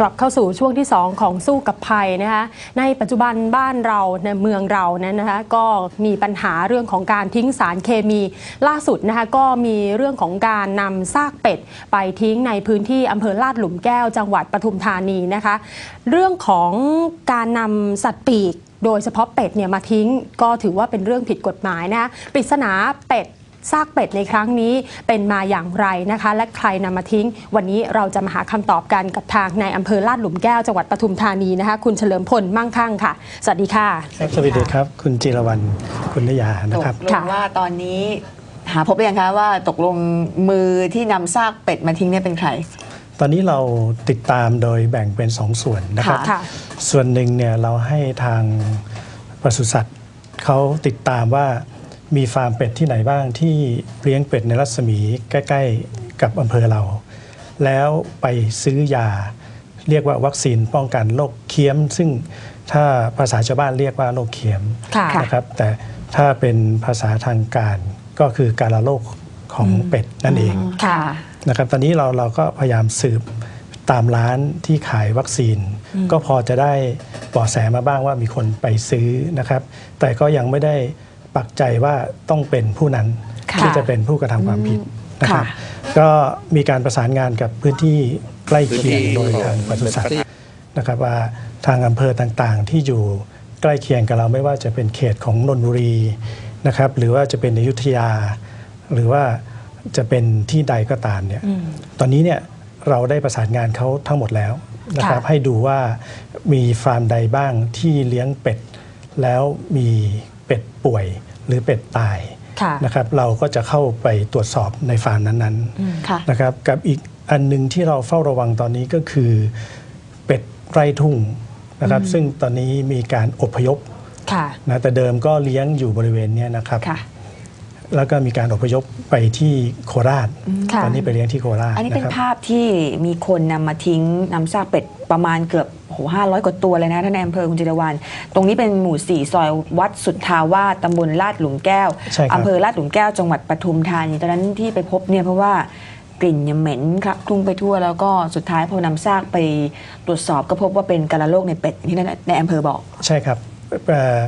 กลับเข้าสู่ช่วงที่ 2 ของสู้กับภัยนะคะในปัจจุบันบ้านเราในเมืองเรานั้นนะคะก็มีปัญหาเรื่องของการทิ้งสารเคมีล่าสุดนะคะก็มีเรื่องของการนำซากเป็ด ไปทิ้งในพื้นที่อำเภอลาดหลุมแก้วจังหวัดปทุมธานีนะคะเรื่องของการนำสัตว์ปีกโดยเฉพาะเป็ดเนี่ยมาทิ้งก็ถือว่าเป็นเรื่องผิดกฎหมายนะคะปริศนาเป็ด ซากเป็ดในครั้งนี้เป็นมาอย่างไรนะคะ และใครนำมาทิ้ง วันนี้เราจะมาหาคำตอบกันกับทางในอำเภอลาดหลุมแก้วจังหวัดปทุมธานีนะคะ คุณเฉลิมพลมั่งคั่งค่ะ สวัสดีค่ะครับสวัสดีครับ คุณจิรวรรณคุณนยาตนะครับกลงค่ะว่าตอนนี้หาพบหรือยังคะว่าตกลงมือที่นำซากเป็ดมาทิ้งเนี่ยเป็นใคร ตอนนี้เราติดตามโดยแบ่งเป็นสองส่วนนะครับค่ะค่ะส่วนหนึ่งเนี่ยเราให้ทางปศุสัตว์เขาติดตามว่า มีฟาร์มเป็ดที่ไหนบ้างที่เลี้ยงเป็ดในรัศมีใกล้ ๆ กับอำเภอเรา แล้วไปซื้อยา เรียกว่าวัคซีนป้องกันโรคเคี้ยม ซึ่งถ้าภาษาชาวบ้านเรียกว่าโรคเคี้ยมค่ะนะครับ แต่ถ้าเป็นภาษาทางการก็คือการละโรคของเป็ดนั่นเองค่ะนะครับ ตอนนี้เราเราก็พยายามสืบตามร้านที่ขายวัคซีน ก็พอจะได้เบาะแสมาบ้างว่ามีคนไปซื้อนะครับ แต่ก็ยังไม่ได้ ปักใจว่าต้องเป็นผู้นั้นค่ะที่จะเป็นผู้กระทำความผิดนะครับค่ะก็มีการประสานงานกับพื้นที่ใกล้เคียงพื้นที่โดยทางปศุสัตว์นะครับว่าทางอำเภอต่างๆ ที่อยู่ใกล้เคียงกับเราไม่ว่าจะเป็นเขตของนนทบุรีนะครับหรือว่าจะเป็นอยุธยา หรือว่าจะเป็นที่ใดก็ตามเนี่ยตอนนี้เนี่ยเราได้ประสานงานเขาทั้งหมดแล้วนะครับค่ะให้ดูว่ามีฟาร์มใดบ้างที่เลี้ยงเป็ด แล้วมีเป็ดป่วย หรือเป็ดตายค่ะนะครับเราก็จะเข้าไปตรวจสอบในฟาร์มนั้นๆค่ะนะครับกับอีกอันหนึงที่เราเฝ้าระวังตอนนี้ก็คือเป็ดไร่ทุ่งนะครับ ซึ่งตอนนี้มีการอพยพค่ะนะแต่เดิมก็เลี้ยงอยู่บริเวณเนี้ยนะครับค่ะ แล้วก็มีการอพยพไปที่โคราช ค่ะ ตอนนี้ไปเลี้ยงที่โคราชอันนี้เป็นะนครับ ภาพที่มีคนนำมาทิ้งนำซากเป็ดประมาณเกือบโหห้าร้อยกว่าตัวเลยนะท่านในอำเภอคุณจิรวรรณตรงนี้เป็นหมู่สี่ซอยวัดสุทธาวาสตำบลลาดหลุมแก้วใช่ครับ อำเภอลาดหลุมแก้วจังหวัดปทุมธานีตอนนั้นที่ไปพบเนี่ยเพราะว่ากลิ่นเนี่ยเหม็นครับคลุ้งไปทั่วแล้วก็สุดท้ายพอนำซากไปตรวจสอบก็พบว่าเป็นการะโรคในเป็ดอย่างที่ในอำเภอบอก ใช่ครับเอ่อ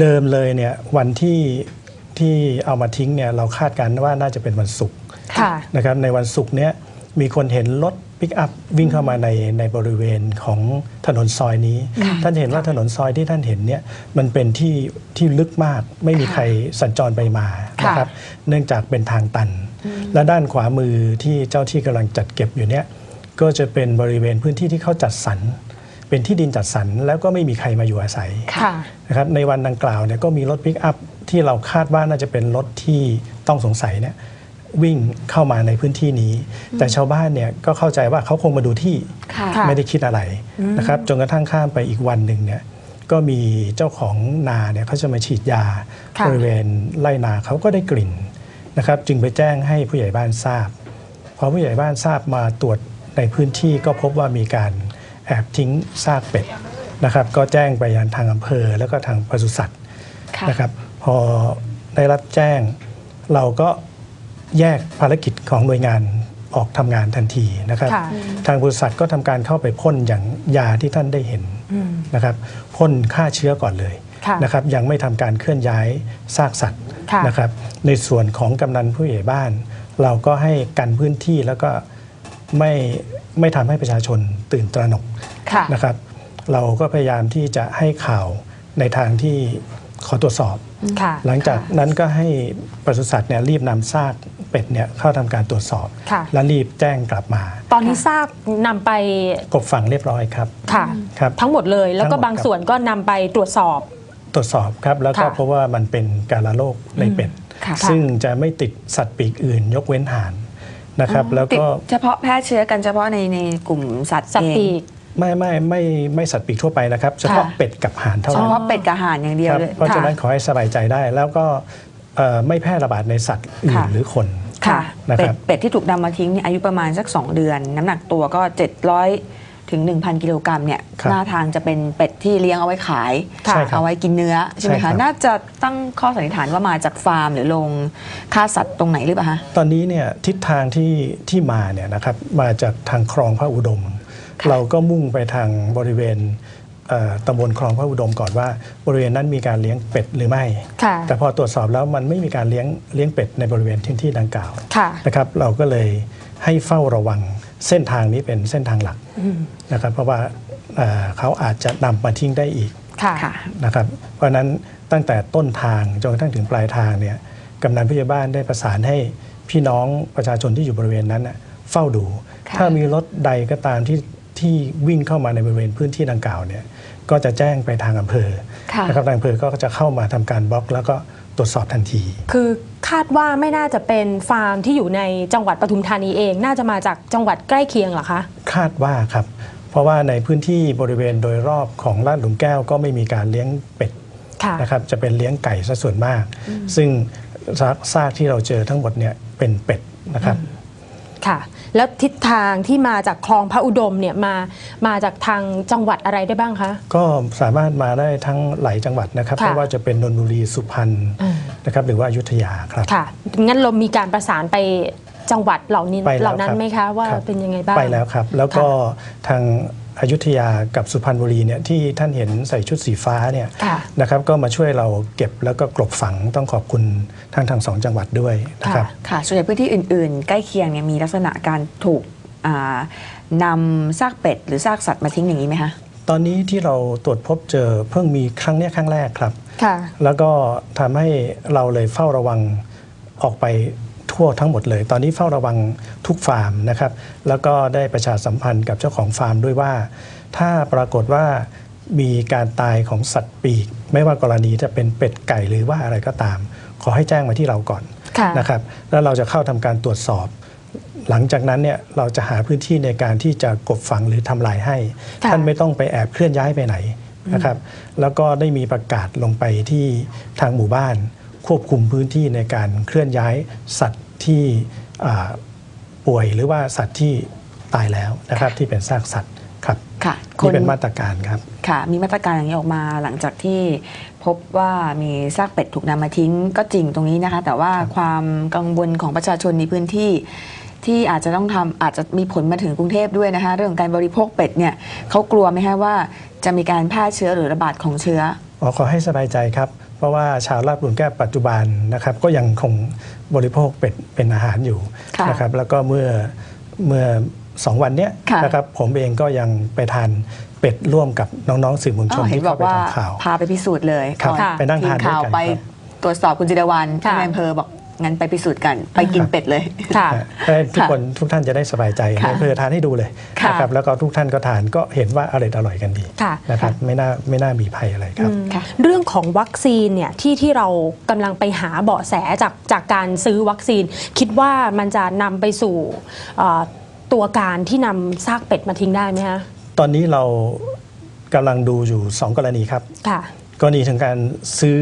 เดิมเลยเนี่ยวันที่ ที่เอามาทิ้งเนี่ยเราคาดการณ์ว่าน่าจะเป็นวันศุกร์ค่ะนะครับในวันศุกร์เนี้ยมีคนเห็นรถปิกอัพวิ่งเข้ามาในในบริเวณของถนนซอยนี้ ท่านจะเห็นว่าถนนซอยที่ท่านเห็นเนี่ยมันเป็นที่ที่ลึกมากไม่มีใครสัญจรไปมาค่ะนะครับเนื่องจากเป็นทางตัน และด้านขวามือที่เจ้าที่กำลังจัดเก็บอยู่เนี่ยก็จะเป็นบริเวณพื้นที่ที่เขาจัดสรร เป็นที่ดินจัดสรรแล้วก็ไม่มีใครมาอยู่อาศัยค่ะนะครับในวันดังกล่าวเนี่ยก็มีรถปิกอัพที่เราคาดว่าน่าจะเป็นรถที่ต้องสงสัยเนี่ยวิ่งเข้ามาในพื้นที่นี้ แต่ชาวบ้านเนี่ยก็เข้าใจว่าเขาคงมาดูที่ค่ะค่ะไม่ได้คิดอะไรนะครับจนกระทั่งข้ามไปอีกวันหนึ่งเนี่ยก็มีเจ้าของนาเนี่ยเขาจะมาฉีดยาค่ะบริเวณไร่นาเขาก็ได้กลิ่นนะครับ จึงไปแจ้งให้ผู้ใหญ่บ้านทราบพอผู้ใหญ่บ้านทราบมาตรวจในพื้นที่ก็พบว่ามีการ แอบทิ้งซากเป็ดนะครับก็แจ้งไปยังทางอำเภอแล้วก็ทางปศุสัตว์ค่ะนะครับพอได้รับแจ้งเราก็แยกภารกิจของหน่วยงานออกทำงานทันทีนะครับค่ะทางบริษัทก็ทำการเข้าไปพ่นอย่างยาที่ท่านได้เห็นอืมนะครับพ่นฆ่าเชื้อก่อนเลยค่ะนะครับยังไม่ทำการเคลื่อนย้ายซากสัตว์ค่ะนะครับในส่วนของกำนันผู้ใหญ่บ้าน เราก็ให้กันพื้นที่แล้วก็ไม่ ไม่ทำให้ประชาชนตื่นตระหนกค่ะนะครับ เราก็พยายามที่จะให้ข่าวในทางที่ขอตรวจสอบค่ะหลังจากนั้นก็ให้ปศุสัตว์เนี่ยรีบนำซากเป็ดเนี่ยเข้าทำการตรวจสอบค่ะและรีบแจ้งกลับมา ตอนนี้ซากนำไปกบฝังเรียบร้อยครับค่ะครับ ทั้งหมดเลยแล้วก็ทั้งหมดบางส่วนก็นำไปตรวจสอบ ตรวจสอบครับ แล้วก็ค่ะเพราะว่ามันเป็นการละโรคในเป็ดค่ะซึ่งจะไม่ติดสัตว์ปีกอื่น ยกเว้นห่าน นะครับแล้วติดก็เฉพาะแพร่เชื้อกันเฉพาะในในกลุ่มสัตว์สัตว์เองปีกไม่ไม่ไม่ไม่สัตว์ปีกทั่วไปนะครับเฉพาะค่ะ เป็ดกับห่านเท่าเฉนั้น พาะเป็ดกับห่านอย่างเดียวครับเลยเพราะฉะนั้นขอให้สบายใจได้แล้วก็เอ่อไม่แพร่ระบาดในสัตว์อื่นค่ะ หรือคนค่ะนะเป็ครัดบเป็ดที่ถูกนำมาทิ้งเนี่ยอายุประมาณสัก 2 เดือน น้ำหนักตัวก็ 700 ถึง 1,000 กิโลกรัมเนี่ยครับหน้าทางจะเป็นเป็ดที่เลี้ยงเอาไว้ขาย ใช่ครับเอาไว้กินเนื้อใช่ไหมใช่ครัคะ บ น่าจะตั้งข้อสันนิษฐานว่ามาจากฟาร์มหรือโรงฆ่าสัตว์ตรงไหนหรือเปล่าคะ ตอนนี้เนี่ยทิศทางที่ที่มาเนี่ยนะครับมาจากทางคลองพระอุดม ค่ะเราก็มุ่งไปทางบริเวณเอ่อตำบลคลองพระอุดมก่อนว่า บริเวณนั้นมีการเลี้ยงเป็ดหรือไม่ ค่ะ แต่พอตรวจสอบแล้วมันไม่มีการเลี้ยงเลี้ยงเป็ดในบริเวณที่ที่ดังกล่าวค่ะ นะครับเราก็เลยให้เฝ้าระวัง เส้นทางนี้เป็นเส้นทางหลักนะครับเพราะว่าเอ่อเขาอาจจะนำมาทิ้งได้อีกค่ะค่ะนะครับเพราะฉะนั้นตั้งแต่ต้นทางจนกระทั่งถึงปลายทางเนี่ยกำนันผู้ใหญ่บ้านได้ประสานให้พี่น้องประชาชนที่อยู่บริเวณนั้นน่ะเฝ้าดูค่ะถ้ามีรถใดก็ตามที่ที่วิ่งเข้ามาในบริเวณพื้นที่ดังกล่าวเนี่ยก็จะแจ้งไปทางอำเภอค่ะนะครับทางอำเภอก็จะเข้ามาทำการบล็อก แล้วก็ ตรวจสอบทันที คือคาดว่าไม่น่าจะเป็นฟาร์มที่อยู่ในจังหวัดปทุมธานีเอง น่าจะมาจากจังหวัดใกล้เคียงเหรอคะ คาดว่าครับ เพราะว่าในพื้นที่บริเวณโดยรอบของลาดหลุมแก้วก็ไม่มีการเลี้ยงเป็ดค่ะนะครับจะเป็นเลี้ยงไก่ซะส่วนมาก ซึ่งซากซากที่เราเจอทั้งหมดเนี่ยเป็นเป็ดนะครับ ค่ะ แล้วทิศทางที่มาจากคลองพระอุดมเนี่ยมามาจากทางจังหวัดอะไรได้บ้างคะ ก็สามารถมาได้ทั้งหลายจังหวัดนะครับค่ะไม่ว่าจะเป็นนนทบุรีสุพรรณอืมนะครับหรือว่าอยุธยาครับ ค่ะงั้นเรามีการประสานไปจังหวัดเหล่านี้ไปแล้วเหล่านั้นครับไหมคะ ว่าครับ เป็นยังไงบ้าง ไปแล้วครับ แล้วก็ทาง อยุธยากับสุพรรณบุรีเนี่ยที่ท่านเห็นใส่ชุดสีฟ้าเนี่ยค่ะนะครับก็มาช่วยเราเก็บแล้วก็กลบฝังต้องขอบคุณทั้งทางสองจังหวัดด้วยนะครับค่ะส่วนใหญ่พื้นที่อื่นๆ ใกล้เคียงเนี่ยมีลักษณะการถูกอ่านำซากเป็ดหรือซากสัตว์มาทิ้งอย่างนี้ไหมคะตอนนี้ที่เราตรวจพบเจอเพิ่งมีครั้งเนี้ยครั้งแรกครับค่ะแล้วก็ทำให้เราเลยเฝ้าระวังออกไป ทั่วทั้งหมดเลย ตอนนี้เฝ้าระวังทุกฟาร์มนะครับ แล้วก็ได้ประชาสัมพันธ์กับเจ้าของฟาร์มด้วยว่า ถ้าปรากฏว่ามีการตายของสัตว์ปีก ไม่ว่ากรณีจะเป็นเป็ดไก่หรือว่าอะไรก็ตาม ขอให้แจ้งมาที่เราก่อนค่ะนะครับ แล้วเราจะเข้าทำการตรวจสอบ หลังจากนั้นเนี่ยเราจะหาพื้นที่ในการที่จะกบฝังหรือทำลายให้ค่ะท่านไม่ต้องไปแอบเคลื่อนย้ายไปไหนนะครับ แล้วก็ได้มีประกาศลงไปที่ทางหมู่บ้าน ควบคุมพื้นที่ในการเคลื่อนย้ายสัตว์ ที่อ่าป่วยหรือว่าสัตว์ที่ตายแล้วนะครับที่เป็นซากสัตว์ครับค่ะนี่เป็นมาตรการครับค่ะ มีมาตรการอย่างนี้ออกมาหลังจากที่พบว่ามีซากเป็ดถูกนำมาทิ้งก็จริงตรงนี้นะคะ แต่ว่าความกังวลของประชาชนในพื้นที่ที่อาจจะต้องทำอาจจะมีผลมาถึงกรุงเทพด้วยนะคะ เรื่องของการบริโภคเป็ดเนี่ยเขากลัวไหมคะว่าจะมีการแพร่เชื้อหรือระบาดของเชื้ออ๋อขอให้สบายใจครับ เพราะว่าชาวลาดบุญแก้วปัจจุบันนะครับก็ยังคงบริโภคเป็ดเป็นอาหารอยู่ค่ะนะครับแล้วก็เมื่อเมื่อสองวันเนี้ยค่ะนะครับผมเองก็ยังไปทานเป็ดร่วมกับน้องๆสื่อมวลชอ๋นอเห็นที่บอเข้ากไปว่าทำข่าวพาไปพิสูจน์เลยครับก่อนค่ะไปนั่งทีทามนด้วยข่าวกันไปครับตรวจสอบคุณจิรวันค่ะที่ในอำเภอบอก งั้นไปพิสูจน์กันไปกินเป็ดเลย ค่ะ ให้ทุกคนทุกท่านจะได้สบายใจค่ะในอำเภอทานให้ดูเลยค่ะนะครับแล้วก็ทุกท่านก็ทานก็เห็นว่าอร่อยอร่อยกันดีค่ะ นะครับไม่น่าไม่น่ามีภัยอะไรครับ ค่ะเรื่องของวัคซีนเนี่ยที่ที่เรากำลังไปหาเบาะแสจากจากการซื้อวัคซีน คิดว่ามันจะนำไปสู่เอ่อตัวการที่นำซากเป็ดมาทิ้งได้ไหมคะตอนนี้เรากำลังดูอยู่ 2 กรณีครับ ค่ะ กรณีทางการซื้อ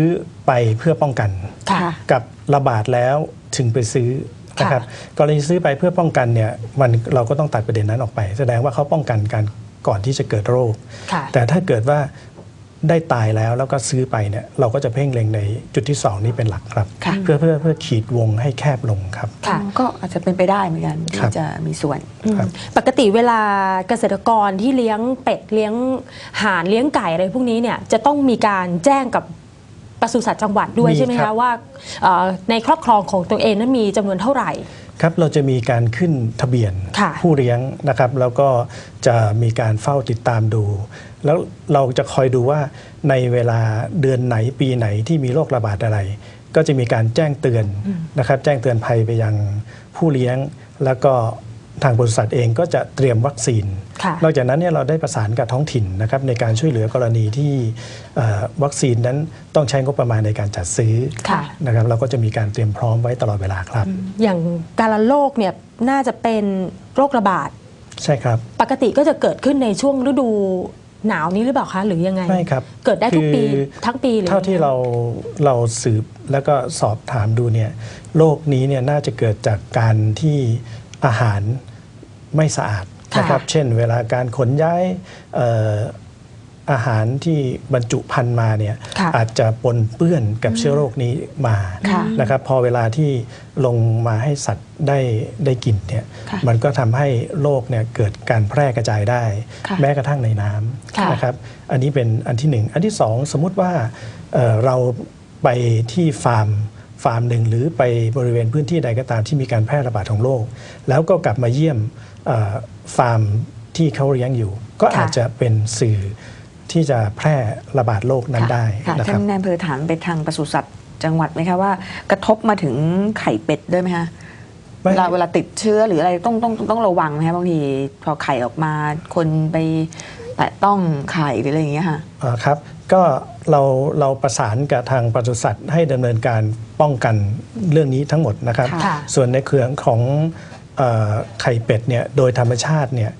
ไปเพื่อป้องกัน ค่ะค่ะกับระบาดแล้วถึงไปซื้อค่ะนะครับกรณีซื้อไปเพื่อป้องกันเนี่ยมันเราก็ต้องตัดประเด็นนั้นออกไป แสดงว่าเขาป้องกันการก่อนที่จะเกิดโรค ค่ะ แต่ถ้าเกิดว่า ได้ตายแล้วแล้วก็ซื้อไปเนี่ยเราก็จะเพ่งเล็งในจุดที่ 2 นี้เป็นหลักครับ ค่ะเพื่อเพื่อเพื่อขีดวงให้แคบลงครับ ค่ะก็อาจจะเป็นไปได้เหมือนกันครัที่บจะมีส่วนครับ ปกติเวลาเกษตรกรที่เลี้ยงเป็ดเลี้ยงห่านเลี้ยงไก่อะไรพวกนี้เนี่ยจะต้องมีการแจ้งกับปศุสัตว์จังหวัดด้วยมีใช่ไหมครัคะบ ว่าเอ่อในครอบครองของตัวเองนั้นมีจำนวนเท่าไหร่ ครับเราจะมีการขึ้นทะเบียนค่ะผู้เลี้ยงนะครับ แล้วก็จะมีการเฝ้าติดตามดู แล้วเราจะคอยดูว่าในเวลาเดือนไหนปีไหนที่มีโรคระบาดอะไร ก็จะมีการแจ้งเตือนนะครับ แจ้งเตือนภัยไปยังผู้เลี้ยง แล้วก็ทางบริษัทเองก็จะเตรียมวัคซีนค่ะนอกจากนั้นเนี่ยเราได้ประสานกับท้องถิ่นนะครับในการช่วยเหลือกรณีที่เอ่อวัคซีนนั้นต้องใช้งบประมาณในการจัดซื้อค่ะนะครับเราก็จะมีการเตรียมพร้อมไว้ตลอดเวลาครับ อย่างการโรคเนี่ยน่าจะเป็นโรคระบาดใช่ครับ ปกติก็จะเกิดขึ้นในช่วงฤดู หนาวนี้หรือเปล่าคะหรือยังไง ไม่ครับเกิดได้ทุกปีคือทั้งปีหรือเท่าที่เราเราสืบแล้วก็สอบถามดูเนี่ยโรคนี้เนี่ยน่าจะเกิดจากการที่อาหารไม่สะอาดนะครับเช่นเวลาการขนย้ายเอ่อ อาหารที่บรรจุพันธุ์มาเนี่ยค่ะอาจจะปนเปื้อนกับเชื้อโรคนี้มาค่ะนะครับพอเวลาที่ลงมาให้สัตว์ได้ได้กินเนี่ยค่ะมันก็ทำให้โรคเนี่ยเกิดการแพร่กระจายได้ค่ะแม้กระทั่งในน้ค่ะำนะครับอันนี้เป็นอันที่หนึ่งอันที่สองสมมุติว่าเอ่อเราไปที่ฟาร์มฟาร์มหนึ่งหรือไปบริเวณพื้นที่ใดก็ตามที่มีการแพร่ระบาดของโรคแล้วก็กลับมาเยี่ยมเอ่อฟาร์มที่เขาเลี้ยงอยู่ ก็ค่ะอาจจะเป็นสื่อ ที่จะแพร่ระบาดโรคนั้นได้ค่ะนะคท่ารับนนายอำเภอถามไปทางปศุสัตว์จังหวัดไหมคะว่า กระทบมาถึงไข่เป็ดด้วยไหมคะไม่เวลาเวลาติดเชื้อหรืออะไรต้องต้องต้องระวังไหมคะบางทีพอไข่ออกมาคนไปแตะต้องไข่หรืออะไรอย่างเงี้ยค่ะอ่าครับก็เราเราประสานกับทางปศุสัตว์ให้ดำเนินการป้องกันเรื่องนี้ทั้งหมดนะครับค่ะส่วนในเครื่องของเออไข่เป็ดเนี่ยโดยธรรมชาติเนี่ย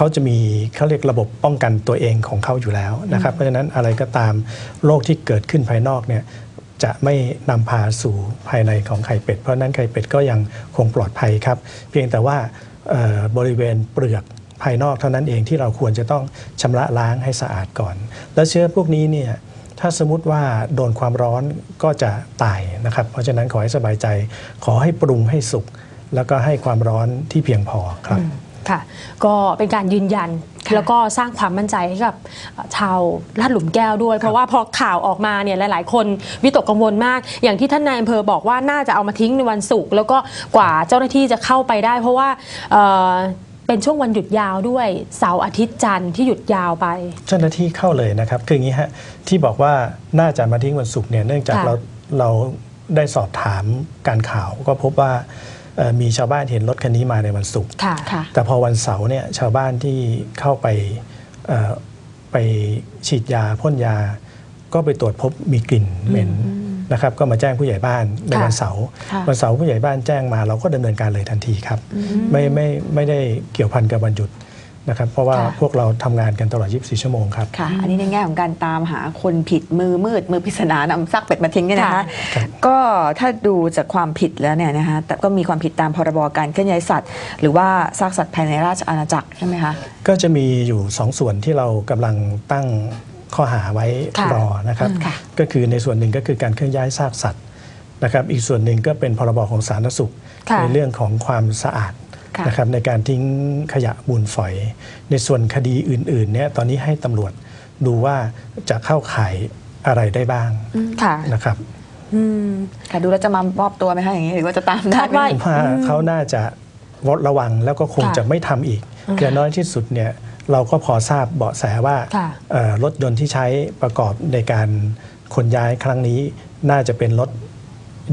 เขาจะมีเขาเรียกระบบป้องกันตัวเองของเขาอยู่แล้วนะครับ เพราะฉะนั้นอะไรก็ตามโรคที่เกิดขึ้นภายนอกเนี่ยจะไม่นำพาสู่ภายในของไข่เป็ด เพราะฉะนั้นไข่เป็ดก็ยังคงปลอดภัยครับ เพียงแต่ว่าเอ่อบริเวณเปลือกภายนอกเท่านั้นเองที่เราควรจะต้องชำระล้างให้สะอาดก่อน แล้วเชื้อพวกนี้เนี่ยถ้าสมมติว่าโดนความร้อนก็จะตายนะครับ เพราะฉะนั้นขอให้สบายใจ ขอให้ปรุงให้สุกแล้วก็ให้ความร้อนที่เพียงพอครับ ค่ะก็เป็นการยืนยันค่ะแล้วก็สร้างความมั่นใจให้กับชาวลาดหลุมแก้วด้วย เพราะว่าพอข่าวออกมาเนี่ยหลาย ๆ คนวิตกกังวลมาก อย่างที่ท่านนายอำเภอบอกว่าน่าจะเอามาทิ้งในวันศุกร์แล้วก็กว่าเจ้าหน้าที่จะเข้าไปได้ เพราะว่าเอ่อเป็นช่วงวันหยุดยาวด้วยเสาร์อาทิตย์จันทร์ที่หยุดยาวไป เจ้าหน้าที่เข้าเลยนะครับคืออย่างนี้ฮะที่บอกว่าน่าจะมาทิ้งวันศุกร์เนี่ยเนื่องจากค่ะเราเราได้สอบถามการข่าวก็พบว่าเอ่อ มีชาวบ้านเห็นรถคันนี้มาในวันศุกร์ค่ะค่ะแต่พอวันเสาร์เนี่ยชาวบ้านที่เข้าไปเอ่อไปฉีดยาพ่นยา ก็ไปตรวจพบมีกลิ่นเหม็นนะครับก็มาแจ้งผู้ใหญ่บ้านในค่ะวันเสาร์ค่ะวันเสาร์ผู้ใหญ่บ้านแจ้งมาเราก็ดำเนินการเลยทันทีครับ ไม่ไม่ไม่ได้เกี่ยวพันกับวันหยุด นะครับเพราะว่าค่ะ พวกเราทำงานกันตลอด 24 ชั่วโมงครับ ค่ะ อันนี้ในแง่ของการตามหาคนผิดมือมืด มือปริศนานำซากเป็ดมาทิ้งเนี่ยนะคะครับ ก็ถ้าดูจากความผิดแล้วเนี่ยนะคะแต่ก็มีความผิดตามพรบการเคลื่อนย้ายสัตว์ หรือว่าซากสัตว์ภายในราชอาณาจักรใช่ไหมคะ ก็จะมีอยู่สองส่วนที่เรากำลังตั้งข้อหาไว้ค่ะรอนะครับค่ะ ก็คือในส่วนหนึ่งก็คือการเคลื่อนย้ายซากสัตว์นะครับอีกส่วนหนึ่งก็เป็นพรบของสาธารณสุขค่ะ ในเรื่องของความสะอาดค่ะ นะครับในการทิ้งขยะมูลฝอย ในส่วนคดีอื่นๆเนี่ยตอนนี้ให้ตำรวจดูว่าจะเข้าข่ายอะไรได้บ้างค่ะนะครับอืมค่ะดูแล้วจะมามอบตัวไหมคะอย่างนี้หรือว่าจะตามได้คาดไหมว่าผมว่าเขาน่าจะวดระวังแล้วก็คงค่ะจะไม่ทำอีกอืมอย่างน้อยที่สุดเนี่ยเราก็พอทราบเบาะแสว่าค่ะเอ่อรถยนต์ที่ใช้ประกอบในการขนย้ายครั้งนี้น่าจะเป็นรถ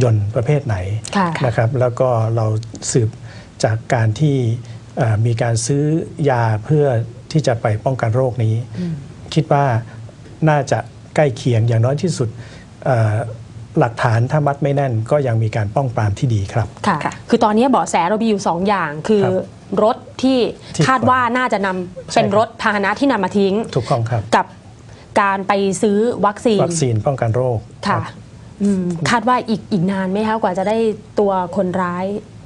ยนต์ประเภทไหนค่ะนะครับ แล้วก็เราสืบ จากการที่เอ่อมีการซื้อยาเพื่อที่จะไปป้องกันโรคนี้ คิดว่าน่าจะใกล้เคียงอย่างน้อยที่สุดเอ่อหลักฐานถ้ามัดไม่แน่นก็ยังมีการป้องปรามที่ดีครับค่ะค่ะคือตอนนี้เบาะแสเรามีอยู่ 2 อย่างคือครับรถที่ที่คาดว่าน่าจะนำใช่เป็นครับรถพาหนะที่นำมาทิ้ง ถูกต้องครับ กับการไปซื้อวัคซีน วัคซีนป้องกันโรคค่ะรับอืมคาดว่าอีกอีกนานไหมคะกว่าจะได้ตัวคนร้าย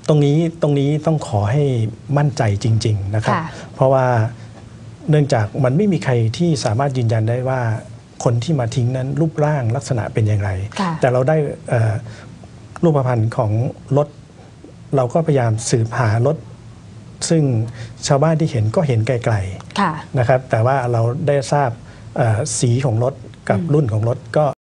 ตรงนี้ตรงนี้ต้องขอให้มั่นใจจริง ๆ นะครับค่ะเพราะว่าเนื่องจากมันไม่มีใครที่สามารถยืนยันได้ว่าคนที่มาทิ้งนั้นรูปร่างลักษณะเป็นอย่างไรค่ะแต่เราได้เอ่อรูปพรรณของรถ เราก็พยายามสืบหารถ ซึ่งชาวบ้านที่เห็นก็เห็นไกลค่ะๆนะครับ แต่ว่าเราได้ทราบเอ่อสีของรถกับรุ่นของรถก็